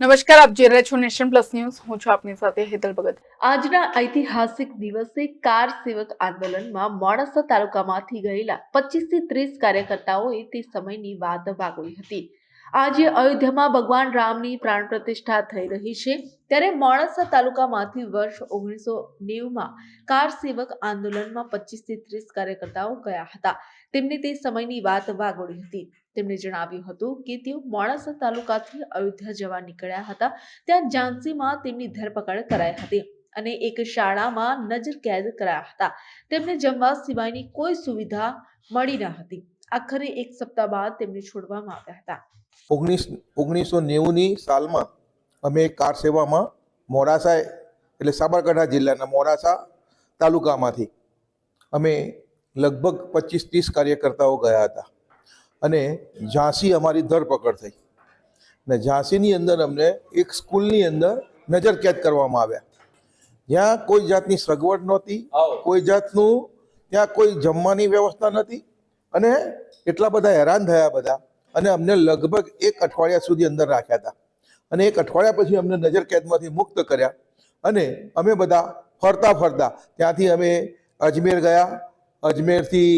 નમસ્કાર, આપ જોઈ રહ્યા છો નેશન પ્લસ ન્યૂઝ. હું છું આપની સાથે હેતલ ભગત. આજના ઐતિહાસિક દિવસે કાર સેવક આંદોલનમાં મોડાસા તાલુકામાંથી ગયેલા પચીસથી ત્રીસ કાર્યકર્તાઓએ તે સમયની વાત વાગોળી હતી. આજે અયોધ્યામાં ભગવાન રામની પ્રાણ પ્રતિષ્ઠા થઈ રહી છે. ત્યારે મોડાસા તાલુકામાંથી વર્ષ ઓગણીસો નેવુંમાં કાર સેવક આંદોલનમાં પચીસથી ત્રીસ કાર્યકર્તાઓ ગયા હતા. તેમને તે સમયની વાત વાગોળી હતી. તેમણે જણાવ્યું હતું કે તેઓ મોડાસા તાલુકાથી અયોધ્યા જવા નીકળ્યા હતા. ત્યાં ઝાંસીમાં તેમની ધરપકડ કરાઈ હતી અને એક શાળામાં નજર કેદ કરાયા હતા. તેમને જમવા સિવાયની કોઈ સુવિધા મળી ન હતી. આખરે એક સપ્તાહ બાદ તેમને છોડવામાં આવ્યા હતા. ઓગણીસ ઓગણીસો નેવુંની સાલમાં અમે કાર સેવામાં મોડાસા એટલે સાબરકાંઠા જિલ્લાના મોડાસા તાલુકામાંથી અમે લગભગ પચીસ ત્રીસ કાર્યકર્તાઓ ગયા હતા. અને ઝાંસી અમારી ધરપકડ થઈ. ને ઝાંસીની અંદર અમને એક સ્કૂલની અંદર નજર કેદ કરવામાં આવ્યા. જ્યાં કોઈ જાતની સગવડ નહોતી કોઈ જાતનું ત્યાં કોઈ જમવાની વ્યવસ્થા નથી અને એટલા બધા હેરાન થયા બધા. અને અમને લગભગ એક અઠવાડિયા સુધી અંદર રાખ્યા હતા. અને એક અઠવાડિયા પછી અમને નજર કેદમાંથી મુક્ત કર્યા. અને અમે બધા ફરતા ફરતા ત્યાંથી અમે અજમેર ગયા. અજમેરથી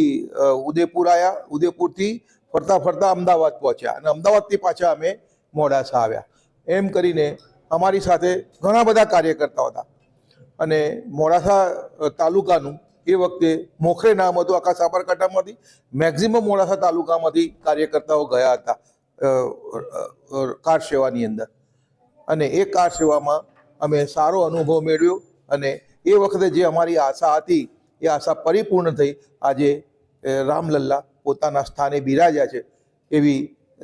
ઉદયપુર આવ્યા ઉદયપુરથી ફરતા ફરતા અમદાવાદ પહોંચ્યા. અને અમદાવાદથી પાછા અમે મોડાસા આવ્યા. એમ કરીને અમારી સાથે ઘણા બધા કાર્યકર્તાઓ હતા. અને મોડાસા તાલુકાનું એ વખતે મોખરે નામ હતું આખા સાબરકાંઠામાંથી. મેક્ઝિમમ મોડાસા તાલુકામાંથી કાર્યકર્તાઓ ગયા હતા કાર સેવાની અંદર. અને એ કાર સેવામાં અમે સારો અનુભવ મેળવ્યો અને એ વખતે જે અમારી આશા હતી, એ આશા પરિપૂર્ણ થઈ. આજે રામલલ્લા પોતાના સ્થાને બિરાજ્યા છે. એવી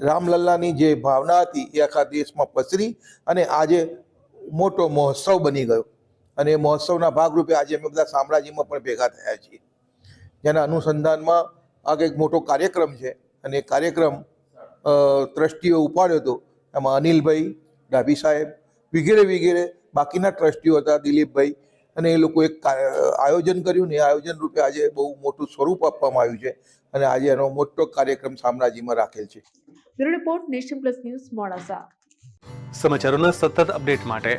રામલલ્લાની જે ભાવના હતી એ આખા દેશમાં પસરી અને આજે મોટો મહોત્સવ બની ગયો. અને એ મહોત્સવના ભાગરૂપે આજે અમે બધા શામળાજીમાં પણ ભેગા થયા છીએ. જેના અનુસંધાનમાં આ કંઈક મોટો કાર્યક્રમ છે અને કાર્યક્રમ અ, ટ્રસ્ટીઓ ઉપાડ્યો હતો. એમાં અનિલભાઈ ડાભી સાહેબ વગેરે વગેરે બાકીના ટ્રસ્ટીઓ હતા દિલીપભાઈ અને એ લોકો એક આયોજન કર્યું ને એ આયોજન રૂપે આજે બહુ મોટું સ્વરૂપ આપવામાં આવ્યું છે અને આજે એનો મોટો કાર્યક્રમ શામળાજીમાં રાખેલ છે. Report nation plus news Modasa. સમાચારોના સતત અપડેટ માટે